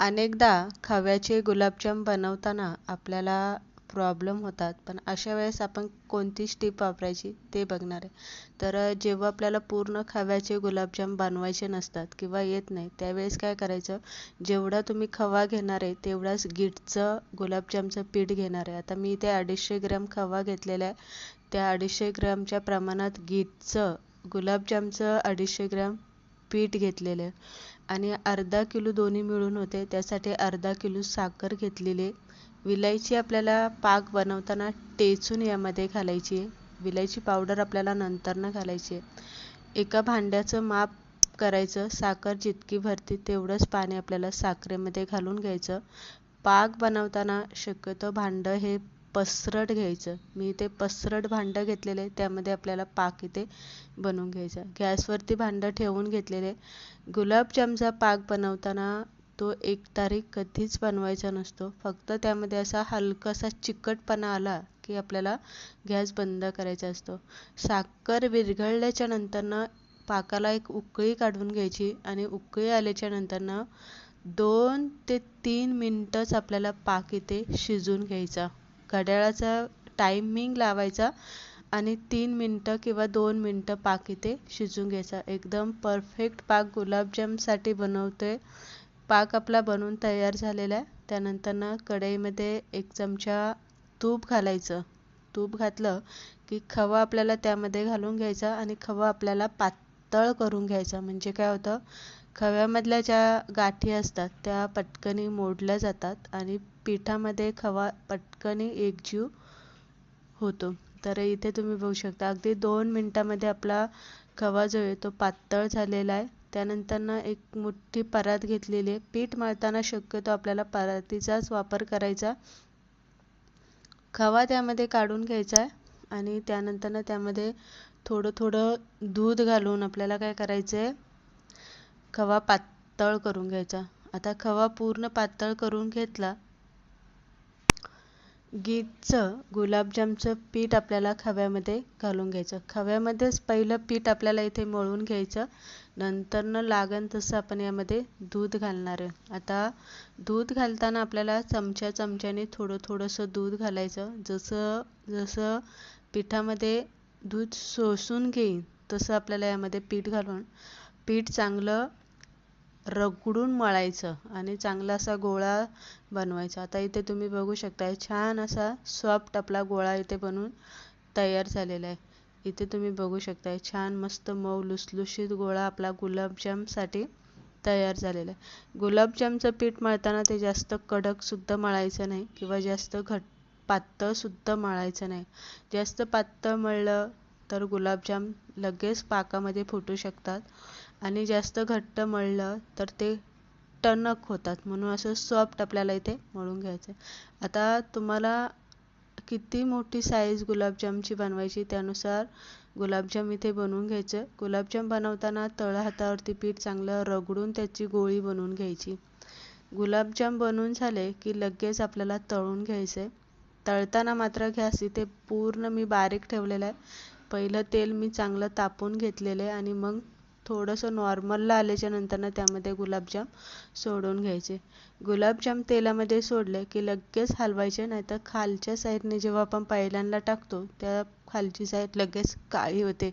अनेकदा खव्याचे गुलाबजाम बनवताना आपल्याला प्रॉब्लेम होतात. पण अशा वेळेस आपण कोणती स्टीप वापरायची ते बघणार आहे. तर जेव्हा आपल्याला पूर्ण खव्याचे गुलाबजाम बनवायचे नसतात किंवा येत नाही त्यावेळेस काय करायचं? जेवढा तुम्ही खवा घेणार आहे तेवढाच गीठचं गुलाबजामचं पीठ घेणार आहे. आता मी इथे अडीचशे ग्रॅम खवा घेतलेला आहे. त्या अडीचशे ग्रॅमच्या प्रमाणात गीठचं गुलाबजामचं अडीचशे ग्रॅम पीठ घेतलेलं आहे. आणि अर्धा किलो दोन्ही मिळून होते. त्यासाठी अर्धा किलो साखर घेतलेली विलायची आपल्याला पाक बनवताना टेचून यामध्ये घालायची आहे. विलायची पावडर आपल्याला नंतरनं घालायची आहे. एका भांड्याचं माप करायचं. साखर जितकी भरते तेवढंच पाणी आपल्याला साखरेमध्ये घालून घ्यायचं. पाक बनवताना शक्यतो भांडं हे पसरट घ्यायचं. मी इथे पसरट भांडं घेतलेलं आहे त्यामध्ये आपल्याला पाक इथे बनवून घ्यायचा. गॅसवरती भांडं ठेवून घेतलेले. गुलाबजामचा पाक बनवताना तो एक तारीख कधीच बनवायचा नसतो. फक्त त्यामध्ये असा हलकासा चिकटपणा आला की आपल्याला गॅस बंद करायचा असतो. साखर विरघळल्याच्या नंतरनं पाकाला एक उकळी काढून घ्यायची आणि उकळी आल्याच्या नंतरनं दोन ते तीन मिनटंच आपल्याला पाक इथे शिजून घ्यायचा. घड्याळाचा टायमिंग लावायचा आणि तीन मिनटं किंवा दोन मिनटं पाक इथे शिजून घ्यायचा. एकदम परफेक्ट पाक गुलाबजामसाठी बनवतोय. पाक आपला बनवून तयार झालेला आहे. त्यानंतरनं कढईमध्ये एक चमचा तूप घालायचं. तूप घातलं की खवा आपल्याला त्यामध्ये घालून घ्यायचा आणि खवा आपल्याला पातळ करून घ्यायचा. म्हणजे काय होतं? खव्यामधल्या ज्या गाठी असतात त्या पटकनी मोडल्या जातात आणि पिठामध्ये खवा पटकनी एकजीव होतो. तर इथे तुम्ही बघू शकता अगदी दोन मिनटामध्ये आपला खवा जो आहे तो पातळ झालेला आहे. त्यानंतरनं एक मोठी परात घेतलेली आहे. पीठ मळताना शक्यतो आपल्याला परातीचाच वापर करायचा. खवा त्यामध्ये काढून घ्यायचा आहे आणि त्यानंतरनं त्यामध्ये थोडं थोडं दूध घालून आपल्याला काय करायचं आहे? खवा पातळ करून घ्यायचा. आता खवा पूर्ण पातळ करून घेतला गीतचं गुलाबजामचं पीठ आपल्याला खव्यामध्ये घालून घ्यायचं. खव्यामध्येच पहिलं पीठ आपल्याला इथे मळून घ्यायचं. नंतरनं लागन तसं आपण यामध्ये दूध घालणार आहे. आता दूध घालताना आपल्याला चमच्या चमच्याने थोडं थोडंसं दूध घालायचं. जसं जसं पिठामध्ये दूध शोषून घेईन तसं आपल्याला यामध्ये पीठ घालून. पीठ चांगलं रगडून मळायचं आणि चांगला असा गोळा बनवायचा. आता इथे तुम्ही बघू शकता छान असा सॉफ्ट आपला गोळा इथे बनवून तयार झालेला आहे. इथे तुम्ही बघू शकता छान मस्त मऊ लुसलुशीत गोळा आपला गुलाबजामसाठी तयार झालेला आहे. गुलाबजामचं पीठ मळताना ते जास्त कडकसुद्धा मळायचं नाही किंवा जास्त घट पातळसुद्धा मळायचं नाही. जास्त पातळ मळलं तर गुलाबजाम लगेच पाकामध्ये फुटू शकतात. आणि जास्त घट्ट मळलं तर ते टणक होतात. म्हणून असं सॉफ्ट आपल्याला इथे मळून घ्यायचं आता तुम्हाला किती मोठी साईज गुलाबजामची बनवायची त्यानुसार गुलाबजाम इथे बनवून घ्यायचं. गुलाबजाम बनवताना तळ हातावरती पीठ चांगलं रगडून त्याची गोळी बनवून घ्यायची. गुलाबजाम बनवून झाले की लगेच आपल्याला तळून घ्यायचं तळताना मात्र गॅस इथे पूर्ण मी बारीक ठेवलेला आहे. पहिलं तेल मी चांगलं तापून घेतलेलं आहे आणि मग थोडंसं नॉर्मलला आल्याच्या नंतरनं त्यामध्ये गुलाबजाम सोडून घ्यायचे. गुलाबजाम तेलामध्ये सोडले की लगेच हलवायचे नाहीतर खालच्या साईडने जेव्हा आपण पहिल्यांदा टाकतो त्या खालची साईड लगेच काळी होते.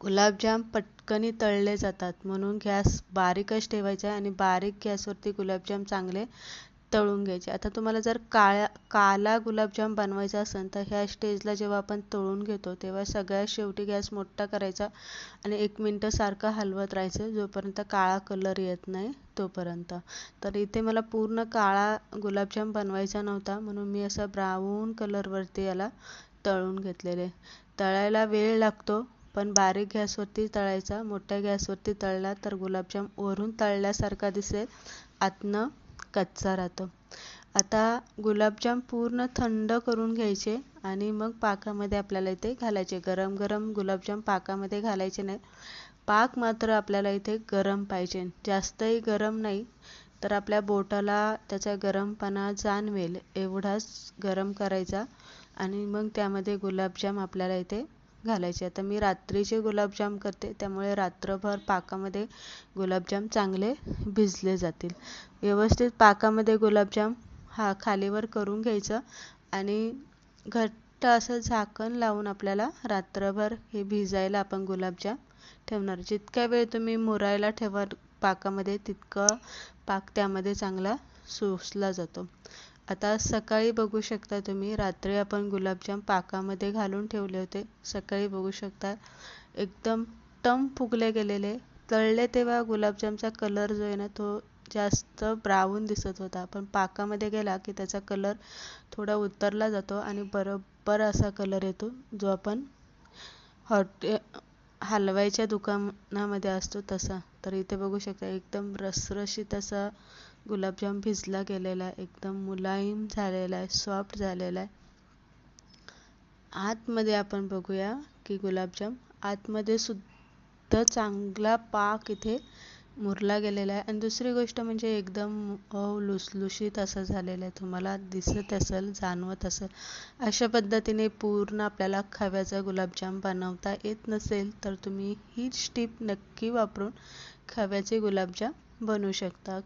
गुलाबजाम पटकनी तळले जातात म्हणून गॅस बारीकच ठेवायचा आणि बारीक गॅसवरती गुलाबजाम चांगले तळून घ्यायचे. आता तुम्हाला जर काळ्या काला गुलाबजाम बनवायचा असेल तर ह्या स्टेजला जेव्हा आपण तळून घेतो तेव्हा सगळ्यात शेवटी गॅस मोठा करायचा आणि एक मिनटं सारखं हलवत राहायचं जोपर्यंत काळा कलर येत नाही तोपर्यंत. तर इथे मला पूर्ण काळा गुलाबजाम बनवायचा नव्हता म्हणून मी असं ब्राऊन कलरवरती याला तळून घेतलेले. तळायला वेळ लागतो पण बारीक गॅसवरती तळायचा. मोठ्या गॅसवरती तळला तर गुलाबजाम वरून तळल्यासारखा दिसेल. आतनं कच्चा राहतो. आता गुलाबजाम पूर्ण थंड करून घ्यायचे आणि मग पाकामध्ये आपल्याला इथे घालायचे. गरम गरम गुलाबजाम पाकामध्ये घालायचे नाही. पाक मात्र आपल्याला इथे गरम पाहिजे. जास्तही गरम नाही तर आपल्या बोटाला त्याचा गरमपणा जाणवेल. एवढाच गरम करायचा आणि मग त्यामध्ये गुलाबजाम आपल्याला इथे घालायचे. आता मी रात्रीचे गुलाबजाम करते त्यामुळे रात्रभर पाकामध्ये गुलाबजाम चांगले भिजले जातील. व्यवस्थित पाकामध्ये गुलाबजाम हा खालीवर करून घ्यायचं आणि घट्ट असं झाकण लावून आपल्याला रात्रभर हे भिजायला आपण गुलाबजाम ठेवणार. जितक्या वेळ तुम्ही मुरायला ठेवा पाकामध्ये तितकं पाक त्यामध्ये चांगला सोसला जातो. आता सकाळी बघू शकता तुम्ही रात्री आपण गुलाबजाम पाकामध्ये घालून ठेवले होते. सकाळी बघू शकता एकदम टम फुगले गेलेले. तळले तेव्हा गुलाबजामचा कलर जो आहे ना तो जास्त ब्राऊन दिसत होता. पण पाकामध्ये गेला की त्याचा कलर थोडा उतरला जातो आणि बरोबर असा कलर येतो जो आपण हॉटे हलवायच्या दुकानामध्ये असतो तसा. तर इथे बघू शकता एकदम रसरशीत असा गुलाबजाम भिजला गेलेला आहे. एकदम मुलायम झालेला आहे. सॉफ्ट झालेला आहे. आतमध्ये आपण बघूया की गुलाबजाम आतमध्ये सुद्धा चांगला पाक इथे मुरला गेलेला आहे. आणि दुसरी गोष्ट म्हणजे एकदम लुसलुशीत असं झालेलं आहे. तुम्हाला दिसत असेल जाणवत असेल. अशा पद्धतीने पूर्ण आपल्याला खव्याचा गुलाबजाम बनवता येत नसेल तर तुम्ही हीच टीप नक्की वापरून खव्याचे गुलाबजाम बनवू शकता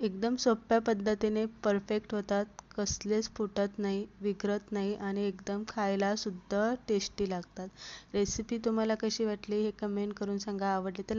एकदम सोप्या पद्धतीने परफेक्ट होतात. कसलेच फुटत नाही विघरत नाही आणि एकदम खायला सुद्धा टेस्टी लागतात. रेसिपी तुम्हाला कशी वाटली हे कमेंट करून सांगा. आवडली तर